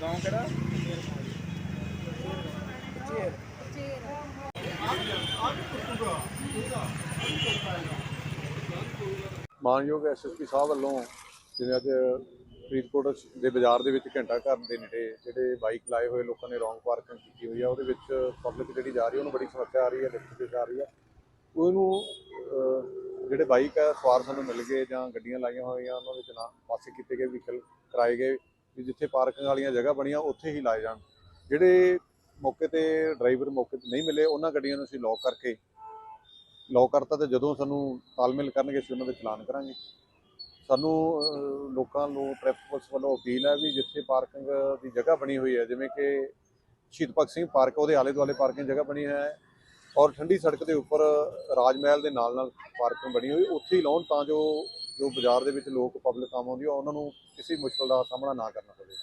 ਗਾਉਂ ਕਿਹੜਾ? ਮਾਨਯੋਗ ਐਸਐਸਪੀ ਸਾਹਿਬ ਵੱਲੋਂ ਜਿਵੇਂ ਅੱਜ ਫਰੀਦਕੋਟ ਦੇ ਬਾਜ਼ਾਰ ਦੇ ਵਿੱਚ ਘੰਟਾ ਘਰ ਦੇ ਨੇੜੇ ਜਿਹੜੇ ਬਾਈਕ ਲਾਏ ਹੋਏ ਲੋਕਾਂ ਨੇ ਰੋਂਗ ਪਾਰਕਿੰਗ ਕੀਤੀ ਹੋਈ ਆ, ਉਹਦੇ ਵਿੱਚ ਪਬਲਿਕ ਜਿਹੜੀ ਜਾ ਰਹੀ ਹੈ ਉਹਨੂੰ ਬੜੀ ਸਮੱਸਿਆ ਆ ਰਹੀ ਹੈ ਲਿਫਟ ਜਾ ਰਹੀ ਹੈ ਉਹਨੂੰ ਜਿਹੜੇ ਬਾਈਕ ਆ, ਸਵਾਰ ਸਾਨੂੰ ਮਿਲ ਗਏ ਜਾਂ ਗੱਡੀਆਂ ਲਾਈਆਂ ਹੋਈਆਂ, ਉਹਨਾਂ ਵਿੱਚ ਨਾ ਪਾਸੇ ਕੀਤੇ ਗਏ ਵਹੀਕਲ ਕਰਾਏ ਗਏ। ਵੀ ਜਿੱਥੇ ਪਾਰਕਿੰਗ ਵਾਲੀਆਂ ਜਗ੍ਹਾ ਬਣੀਆਂ, ਉੱਥੇ ਹੀ ਲਾਏ ਜਾਣ। ਜਿਹੜੇ ਮੌਕੇ ਤੇ ਡਰਾਈਵਰ ਮੌਕੇ ਤੇ ਨਹੀਂ ਮਿਲੇ, ਉਹਨਾਂ ਗੱਡੀਆਂ ਨੂੰ ਅਸੀਂ ਲੌਕ ਕਰਕੇ ਲੌਕ ਕਰਤਾ ਤੇ ਜਦੋਂ ਸਾਨੂੰ ਤਾਲਮੇਲ ਕਰਨਗੇ, ਅਸੀਂ ਉਹਨਾਂ ਦੇ ਚਲਾਨ ਕਰਾਂਗੇ। ਸਾਨੂੰ ਲੋਕਾਂ ਨੂੰ ਟ੍ਰੈਫਿਕ ਪੁਲਿਸ ਵੱਲੋਂ ਅਪੀਲ ਹੈ ਵੀ ਜਿੱਥੇ ਪਾਰਕਿੰਗ ਦੀ ਜਗ੍ਹਾ ਬਣੀ ਹੋਈ ਹੈ, ਜਿਵੇਂ ਕਿ ਸ਼ਹੀਦ ਭਗਤ ਸਿੰਘ ਪਾਰਕ, ਉਹਦੇ ਆਲੇ ਦੁਆਲੇ ਪਾਰਕਿੰਗ ਜਗ੍ਹਾ ਬਣੀ ਹੈ ਔਰ ਠੰਡੀ ਸੜਕ ਦੇ ਉੱਪਰ ਰਾਜ ਮਹਿਲ ਦੇ ਨਾਲ ਨਾਲ ਪਾਰਕਿੰਗ ਬਣੀ ਹੋਈ, ਉੱਥੇ ਹੀ ਲਾਉਣ ਤਾਂ ਜੋ ਜੋ ਬਾਜ਼ਾਰ ਦੇ ਵਿੱਚ ਲੋਕ ਪਬਲਿਕ ਆਮ ਆਉਂਦੀ ਆ, ਉਹਨਾਂ ਨੂੰ ਕਿਸੇ ਮੁਸ਼ਕਲ ਦਾ ਸਾਹਮਣਾ ਨਾ ਕਰਨਾ ਪਵੇ।